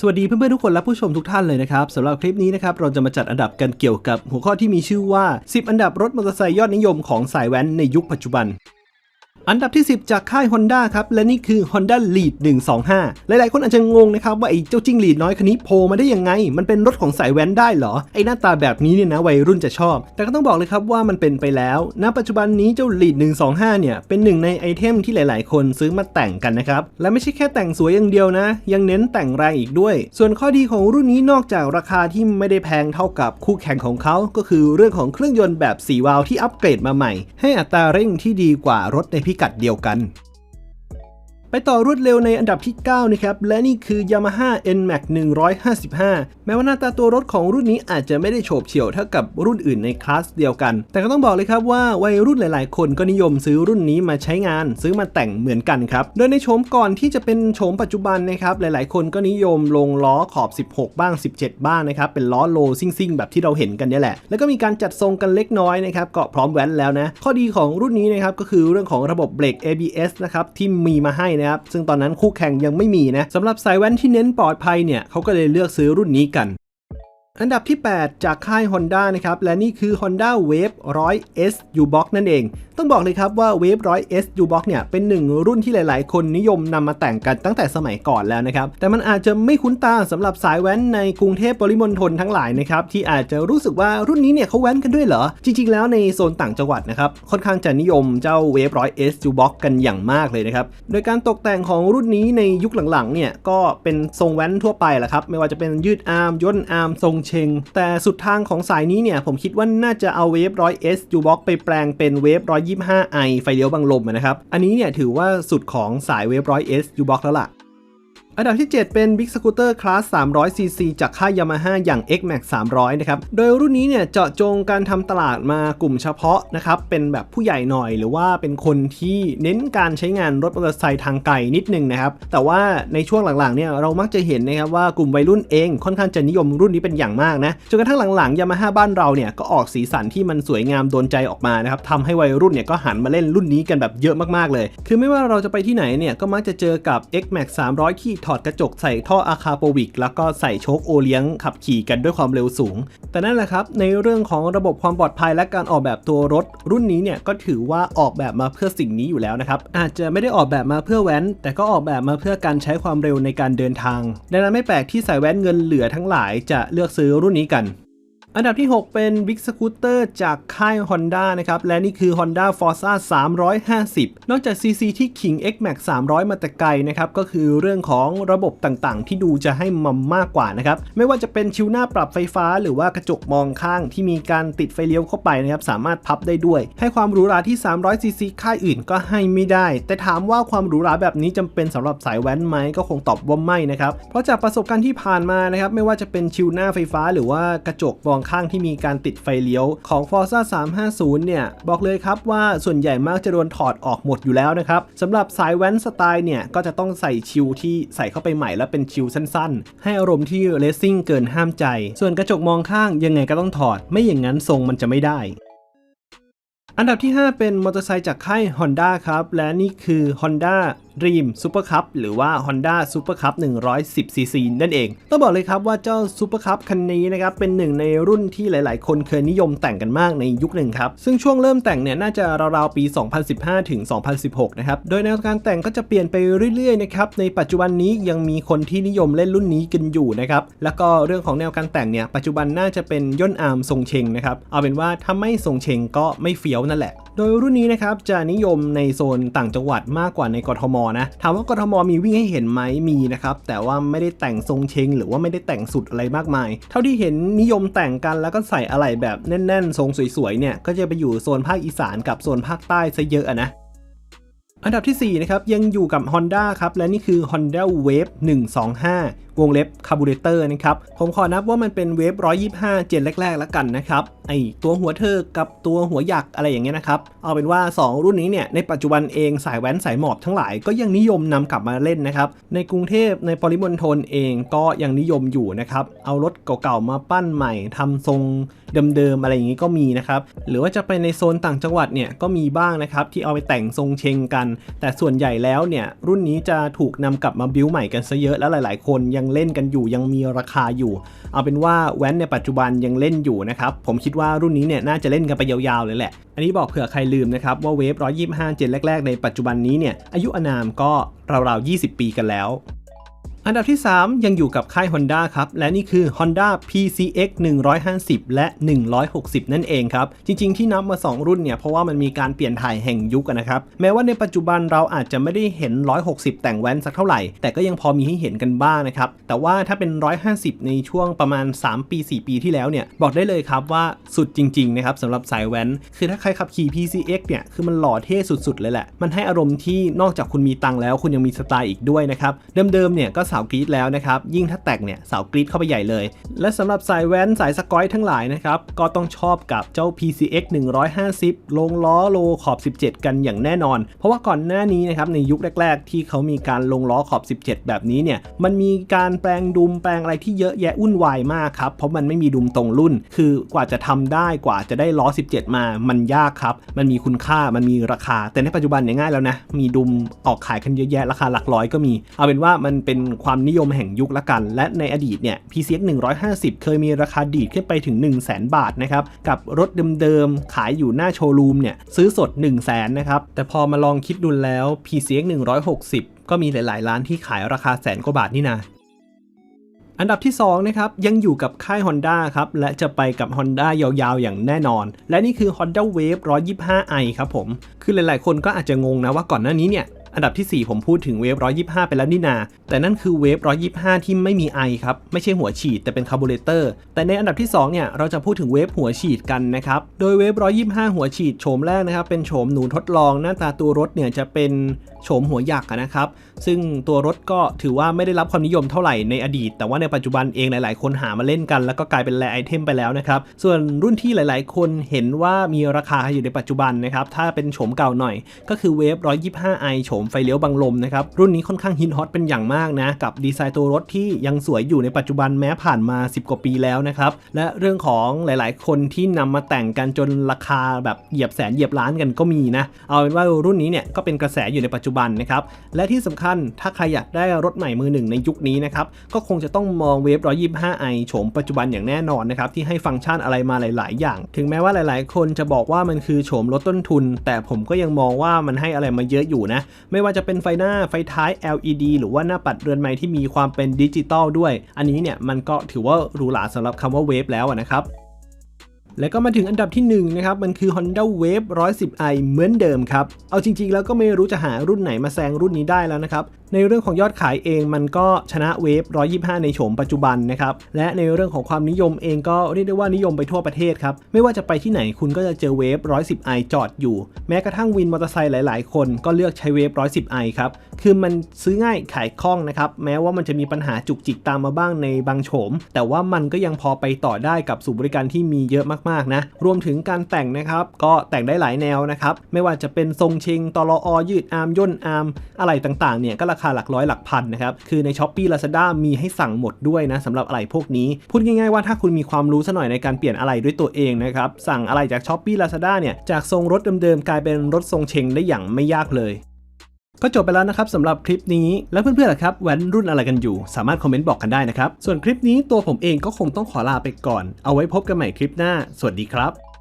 สวัสดีเพื่อนๆทุกคนและผู้ชมทุกท่านเลยนะครับสำหรับคลิปนี้นะครับเราจะมาจัดอันดับกันเกี่ยวกับหัวข้อที่มีชื่อว่า 10 อันดับรถมอเตอร์ไซค์ยอดนิยมของสายแว้นในยุคปัจจุบัน อันดับที่ 10 จากค่าย Honda ครับ และนี่คือ Honda Lead 125 หลายๆ คนอาจจะงงนะครับว่าไอ้เจ้าจิ้งหรีดน้อยคันนี้โผล่มาได้ยังไง มันเป็นรถของสายแว้นได้เหรอ ไอ้หน้าตาแบบนี้เนี่ยนะวัยรุ่นจะชอบ แต่ก็ต้องบอกเลยครับว่ามันเป็นไปแล้ว ณ ปัจจุบันนี้เจ้า Lead 125 เนี่ย เป็นหนึ่งในไอเทมที่หลาย ๆ คนซื้อมาแต่งกันนะครับ และไม่ใช่แค่แต่งสวยอย่างเดียวนะ ยังเน้นแต่งแรงอีกด้วย ส่วนข้อดีของรุ่นนี้นอกจากราคาที่ไม่ได้แพงเท่ากับคู่แข่งของเขา ก็คือเรื่องของเครื่องยนต์แบบ4วาล์วที่อัปเกรดมาใหม่ ให้อัตราเร่งที่ดีกว่ารถในพิกัดเดียวกัน ไปต่อรวดเร็วในอันดับที่ 9 นะครับ และนี่คือ Yamaha NMAX 155 แม้ว่าหน้าตาตัวรถของรุ่นนี้อาจจะไม่ได้โฉบเฉี่ยวเท่ากับรุ่นอื่นในคลาสเดียวกัน แต่ก็ต้องบอกเลยครับว่าวัยรุ่นหลาย ๆ คนก็นิยมซื้อรุ่นนี้มาใช้งาน ซื้อมาแต่งเหมือนกันครับ โดยในโฉมก่อนที่จะเป็นโฉมปัจจุบันนะครับหลาย ๆ คนก็นิยมลงล้อขอบ 16 บ้าง 17 บ้างนะครับเป็นล้อโลซิ่ง ๆ แบบที่เราเห็นกันนี่แหละ แล้วก็มีการจัดทรงกันเล็กน้อยนะครับก็พร้อมแว้นแล้วนะข้อดีของรุ่นนี้นะครับก็คือเรื่องของระบบเบรก ABS นะครับที่มีมาให้นะครับซึ่งตอนนั้นคู่แข่งยังไม่มีนะสำหรับสายแว่นที่เน้นปลอดภัยเนี่ยเขาก็เลยเลือกซื้อรุ่นนี้กัน อันดับที่ 8 จากค่าย Honda นะครับ และนี่คือ Honda Wave 100 S U-Box นั่นเอง ต้องบอกเลยครับว่า Wave 100 S U-Box เนี่ย เป็นหนึ่งรุ่นที่หลาย ๆ คนนิยมนำมาแต่งกันตั้งแต่สมัยก่อนแล้วนะครับ แต่มันอาจจะไม่คุ้นตาสำหรับสายแว้นในกรุงเทพปริมณฑลทั้งหลายนะครับ ที่อาจจะรู้สึกว่ารุ่นนี้เนี่ยเขาแว้นกันด้วยเหรอ จริง ๆ แล้วในโซนต่างจังหวัดนะครับ ค่อนข้างจะนิยมเจ้า Wave 100 S U-Box กันอย่างมากเลยนะครับ โดยการตกแต่งของรุ่นนี้ในยุคหลัง ๆ เนี่ย ก็เป็นทรงแว้นทั่วไปแหละครับ ไม่ว่าจะเป็นยืดอาร์มย่นอาร์มทรงเชง แต่สุดทางของสายนี้เนี่ย ผมคิดว่าน่าจะเอาเวฟร้อยเอสยูบ็อกไปแปลงเป็นเวฟร้อยยี่ห้าไอไฟเลี้ยวบังลมนะครับ อันนี้เนี่ยถือว่าสุดของสายเวฟร้อยเอสยูบ็อกแล้วล่ะ อันดับที่ 7 เป็น Big Scooter Class 300cc จากค่าย Yamaha อย่าง X-Max 300 นะครับ โดยรุ่นนี้เนี่ยเจาะจงการทำตลาดมากลุ่มเฉพาะนะครับ เป็นแบบผู้ใหญ่หน่อยหรือว่าเป็นคนที่เน้นการใช้งานรถมอเตอร์ไซค์ทางไกลนิดนึงนะครับ แต่ว่าในช่วงหลังๆเนี่ยเรามักจะเห็นนะครับว่ากลุ่มวัยรุ่นเองค่อนข้างจะนิยมรุ่นนี้เป็นอย่างมากนะ จนกระทั่งหลังๆ Yamaha บ้านเราเนี่ยก็ออกสีสันที่มันสวยงามโดนใจออกมานะครับทำให้วัยรุ่นเนี่ยก็หันมาเล่นรุ่นนี้กันแบบเยอะมากๆเลย คือไม่ว่าเราจะไปที่ไหนเนี่ยก็มักจะเจอกับ X-Max 300ที่ถอดกระจกใส่ท่ออะคาโปวิก แล้วก็ใส่โชคโอเลี้ยงขับขี่กันด้วยความเร็วสูง แต่นั่นแหละครับในเรื่องของระบบความปลอดภัยและการออกแบบตัวรถ รุ่นนี้เนี่ยก็ถือว่าออกแบบมาเพื่อสิ่งนี้อยู่แล้วนะครับอาจจะไม่ได้ออกแบบมาเพื่อแว้น แต่ก็ออกแบบมาเพื่อการใช้ความเร็วในการเดินทางดังนั้นไม่แปลกที่สายแว้นเงินเหลือทั้งหลายจะเลือกซื้อรุ่นนี้กัน อันดับที่ 6 เป็น Big Scooter จากค่าย Honda นะครับ และนี่คือ Honda Forza 350 นอกจาก CC ที่ขิง X-Max 300 มาแต่ไกลนะครับ ก็คือเรื่องของระบบต่างๆ ที่ดูจะให้มัมมากกว่านะครับ ไม่ว่าจะเป็นชิวหน้าปรับไฟฟ้า หรือว่ากระจกมองข้างที่มีการติดไฟเลี้ยวเข้าไปนะครับ สามารถพับได้ด้วย ให้ความหรูหราที่ 300 CC ค่ายอื่นก็ให้ไม่ได้ แต่ถามว่าความหรูหราแบบนี้จำเป็นสำหรับสายแว้นไหมก็คงตอบว่าไม่นะครับ เพราะจากประสบการณ์ที่ผ่านมานะครับ ไม่ว่าจะเป็นชิวหน้าไฟฟ้า หรือว่ากระจกมองข้างที่มีการติดไฟเลี้ยวของ Forza 350 เนี่ย บอกเลยครับว่าส่วนใหญ่มากจะโดนถอดออกหมดอยู่แล้วนะครับสำหรับสายแว้นสไตล์เนี่ย ก็จะต้องใส่ชิวที่ใส่เข้าไปใหม่แล้วเป็นชิวสั้นๆ ให้อารมณ์ที่เลสซิ่งเกินห้ามใจ ส่วนกระจกมองข้างยังไงก็ต้องถอด ไม่อย่างนั้นทรงมันจะไม่ได้อันดับที่ 5 เป็นมอเตอร์ไซค์จากค่าย Honda ครับ และนี่คือ Honda Dream Super Cup หรือว่า Honda Super Cup 110cc นั่นเอง ต้องบอกเลยครับว่าเจ้า Super Cup คันนี้นะครับ เป็นหนึ่งในรุ่นที่หลาย ๆ คนเคยนิยมแต่งกันมากในยุคหนึ่งครับ ซึ่งช่วงเริ่มแต่งเนี่ยน่าจะราวๆ ปี 2015 ถึง 2016 นะครับ โดยแนวการแต่งก็จะเปลี่ยนไปเรื่อย ๆ นะครับ ในปัจจุบันนี้ยังมีคนที่นิยมเล่นรุ่นนี้กันอยู่นะครับ แล้วก็เรื่องของแนวการแต่งเนี่ยปัจจุบันน่าจะเป็นย่นอาร์มทรงเชงนะครับ เอาเป็นว่าถ้าไม่ทรงเชงก็ไม่เฟี้ยวนั่นแหละ โดยรุ่นนี้นะครับจะนิยมในโซนต่างจังหวัดมากกว่าในกทมนะถามว่ากทมมีวิ่งให้เห็นไหมมีนะครับแต่ว่าไม่ได้แต่งทรงเชงหรือว่าไม่ได้แต่งสุดอะไรมากมาย เท่าที่เห็นนิยมแต่งกันแล้วก็ใส่อะไรแบบแน่น ๆ ทรงสวยๆเนี่ยก็จะไปอยู่โซนภาคอีสานกับโซนภาคใต้ซะเยอะอะนะ อันดับที่ 4 นะครับ ยังอยู่กับ Honda ครับ และนี่คือ Honda Wave 125 วงเล็บคาร์บูเรเตอร์นะครับ ผมขอนับว่ามันเป็นเวฟ125 เจนแรก ๆ แล้วกันนะครับ ไอตัวหัวเธอกับตัวหัวหยักอะไรอย่างเงี้ยนะครับ เอาเป็นว่า 2 รุ่นนี้เนี่ย ในปัจจุบันเองสายแว้นสายหมอบทั้งหลายก็ยังนิยมนำกลับมาเล่นนะครับ ในกรุงเทพในปริมณฑลเองก็ยังนิยมอยู่นะครับ เอารถเก่าๆมาปั้นใหม่ทำทรงเดิมๆอะไรอย่างงี้ก็มีนะครับ หรือว่าจะไปในโซนต่างจังหวัดเนี่ยก็มีบ้างนะครับที่เอาไปแต่งทรงเชงกันแต่ส่วนใหญ่แล้วเนี่ยรุ่นนี้จะถูกนำกลับมาบิวใหม่กันซะเยอะแล้วหลาย ๆ คนยังเล่นกันอยู่ยังมีราคาอยู่ เอาเป็นว่าแว้นในปัจจุบันยังเล่นอยู่นะครับผมคิดว่ารุ่นนี้เนี่ยน่าจะเล่นกันไปยาวๆเลยแหละ อันนี้บอกเผื่อใครลืมนะครับว่าเวฟ125 เจนแรก ๆ ในปัจจุบันนี้เนี่ยอายุอานามก็ราวๆ 20 ปีกันแล้ว อันดับที่ 3 ยังอยู่กับค่าย Honda ครับ และนี่คือ Honda PCX 150 และ 160 นั่นเองครับ จริงๆที่นับมา 2 รุ่นเนี่ย เพราะว่ามันมีการเปลี่ยนถ่ายแห่งยุคนะครับ แม้ว่าในปัจจุบันเราอาจจะไม่ได้เห็น 160 แต่งแว้นสักเท่าไหร่ แต่ก็ยังพอมีให้เห็นกันบ้างนะครับ แต่ว่าถ้าเป็น 150 ในช่วงประมาณ 3 ปี 4 ปีที่แล้วเนี่ย บอกได้เลยครับว่าสุดจริงๆนะครับสำหรับสายแว้น คือถ้าใครขับขี่ PCX เนี่ยคือมันหล่อเท่สุดๆเลยแหละ มันให้อารมณ์ที่นอกจากคุณมีตังค์แล้ว คุณยังมีสไตล์อีกด้วยนะครับเดิมๆเนี่ยก็สาวกรีดแล้วนะครับ ยิ่งถ้าแตกเนี่ยสาวกรีดเข้าไปใหญ่เลย และสำหรับสายแว้นสายสกอยทั้งหลายนะครับ ก็ต้องชอบกับเจ้า PCX 150 ลงล้อโลขอบ 17 กันอย่างแน่นอน เพราะว่าก่อนหน้านี้นะครับในยุคแรก ๆ ที่เขามีการลงล้อขอบ 17 แบบนี้เนี่ยมันมีการแปลงดุมแปลงอะไรที่เยอะแยะวุ่นวายมากครับเพราะมันไม่มีดุมตรงรุ่น คือกว่าจะทำได้กว่าจะได้ล้อ 17 มา มันยากครับ มันมีคุณค่ามันมีราคา แต่ในปัจจุบันเนี่ยง่ายแล้วนะมีดุมออกขายกันเยอะแยะราคาหลักร้อยก็มี เอาเป็นว่ามันเป็นความนิยมแห่งยุคละกัน และในอดีตเนี่ย PCX 150 เคยมีราคาดีดขึ้นไปถึง 1 0 0 0 0แบาทนะครับกับรถเดิมๆ ขายอยู่หน้าโชว์รูมเนี่ยซื้อสด 1 0 0 0 0แนะครับแต่พอมาลองคิดดูแล้ว PCX 160 ก็มีหลายๆ ร้านที่ขายราคาแสนกว่าบาทนี่นะอันดับที่ 2 นะครับ ยังอยู่กับค่าย Honda ครับ และจะไปกับ Honda ยาวๆ อย่างแน่นอน และนี่คือ Honda Wave 125i ครับผม คือหลายๆ คนก็อาจจะงงนะว่าก่อนหน้านี้เนี่ย อันดับที่ 4 ผมพูดถึงเวฟ125 ไปแล้วนี่นา แต่นั่นคือเวฟ125 ที่ไม่มีไอครับ ไม่ใช่หัวฉีดแต่เป็นคาร์บูเรเตอร์ แต่ในอันดับที่ 2 เนี่ย เราจะพูดถึงเวฟหัวฉีดกันนะครับ โดยเวฟ125 หัวฉีดโฉมแรกนะครับ เป็นโฉมหนูทดลอง หน้าตาตัวรถเนี่ยจะเป็นโฉมหัวหยักนะครับ ซึ่งตัวรถก็ถือว่าไม่ได้รับความนิยมเท่าไหร่ในอดีต แต่ว่าในปัจจุบันเองหลาย ๆ คนหามาเล่นกัน แล้วก็กลายเป็นแรไอเทมไปแล้วนะครับ ส่วนรุ่นที่หลาย ๆ คนเห็นว่ามีราคาอยู่ในปัจจุบันนะครับ ถ้าเป็นโฉมเก่าหน่อย ก็คือเวฟ 125i โฉมไฟเลี้ยวบังลมนะครับ รุ่นนี้ค่อนข้างฮิตฮอตเป็นอย่างมากนะ กับดีไซน์ตัวรถที่ยังสวยอยู่ในปัจจุบันแม้ผ่านมา 10 กว่าปีแล้วนะครับ และเรื่องของหลายๆ คนที่นำมาแต่งกันจนราคาแบบเหยียบแสนเหยียบล้านกันก็มีนะ เอาเป็นว่ารุ่นนี้เนี่ยก็เป็นกระแสอยู่ในปัจจุบันนะครับ และที่สำคัญถ้าใครอยากได้รถใหม่มือหนึ่งในยุคนี้นะครับ ก็คงจะต้องมองเวฟ 125i โฉมปัจจุบันอย่างแน่นอนนะครับที่ให้ฟังก์ชันอะไรมาหลาย ๆ อย่าง ถึงแม้ว่าหลาย ๆ คนจะบอกว่ามันคือโฉมลดต้นทุน แต่ผมก็ยังมองว่ามันให้อะไรมาเยอะอยู่นะไม่ว่าจะเป็นไฟหน้าไฟท้าย LED หรือว่าหน้าปัดเรือนไม้ที่มีความเป็นดิจิตอลด้วย อันนี้เนี่ยมันก็ถือว่าหรูหราสำหรับคำว่าเวฟแล้วนะครับแล้วก็มาถึงอันดับที่1นะครับ มันคือ Honda Wave 110i เหมือนเดิมครับ เอาจริงๆ แล้วก็ไม่รู้จะหารุ่นไหนมาแซงรุ่นนี้ได้แล้วนะครับ ในเรื่องของยอดขายเองมันก็ชนะ Wave 125 ในโฉมปัจจุบันนะครับ และในเรื่องของความนิยมเองก็เรียกได้ว่านิยมไปทั่วประเทศครับ ไม่ว่าจะไปที่ไหนคุณก็จะเจอ Wave 110i จอดอยู่ แม้กระทั่งวินมอเตอร์ไซค์หลาย ๆ คนก็เลือกใช้ Wave 110i ครับ คือมันซื้อง่ายขายคล่องนะครับ แม้ว่ามันจะมีปัญหาจุกจิกตามมาบ้างในบางโฉม แต่ว่ามันก็ยังพอไปต่อได้กับสูบบริการที่มีเยอะมาก ๆ นะ รวมถึงการแต่งนะครับก็แต่งได้หลายแนวนะครับไม่ว่าจะเป็นทรงเชงตลออยืดอาร์มย่นอาร์มอะไรต่าง ๆ เนี่ยก็ราคาหลักร้อยหลักพันนะครับ คือใน s h อ p e e Lazada มีให้สั่งหมดด้วยนะสำหรับอะไรพวกนี้ พูดง่ายๆว่าถ้าคุณมีความรู้ซะหน่อยในการเปลี่ยนอะไรด้วยตัวเองนะครับ สั่งอะไรจาก s h อ p e e Lazada เนี่ยจากทรงรถเดิมๆกลายเป็นรถทรงเชงได้อย่างไม่ยากเลยก็จบไปแล้วนะครับสำหรับคลิปนี้แล้วเพื่อนๆล่ะครับแว้นรุ่นอะไรกันอยู่ สามารถคอมเมนต์บอกกันได้นะครับ ส่วนคลิปนี้ตัวผมเองก็คงต้องขอลาไปก่อน เอาไว้พบกันใหม่คลิปหน้า สวัสดีครับ